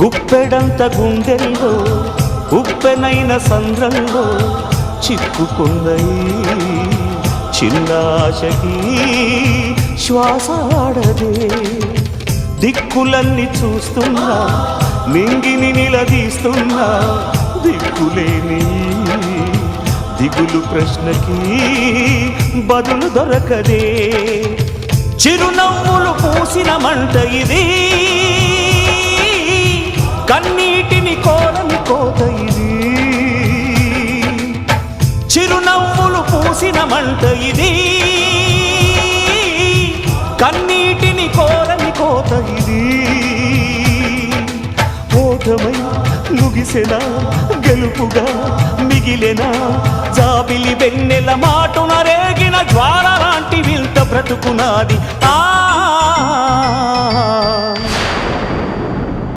గుప్పెడంత గుండెల్లో ఉప్పెనైన సంద్రంలో చిక్కుకుందయి చిన్నాశకి శ్వాసాడదే దిక్కులన్నీ చూస్తున్నా నింగిని నిలదీస్తున్నా దిక్కులేని దిగులు ప్రశ్నకి బదులు దొరకదే. చిరునవ్వులు పూసిన మంట ఇదే. చిరునవ్వులు మంట ఇది. కన్నీటిని కోరని కోత ఇది. ఓటమై ముగిసెనా గెలుపుగా మిగిలెనా జాబిలి వెన్నెల మాటున రేగిన జ్వాల లాంటి వింత బ్రతుకునాది. ఆ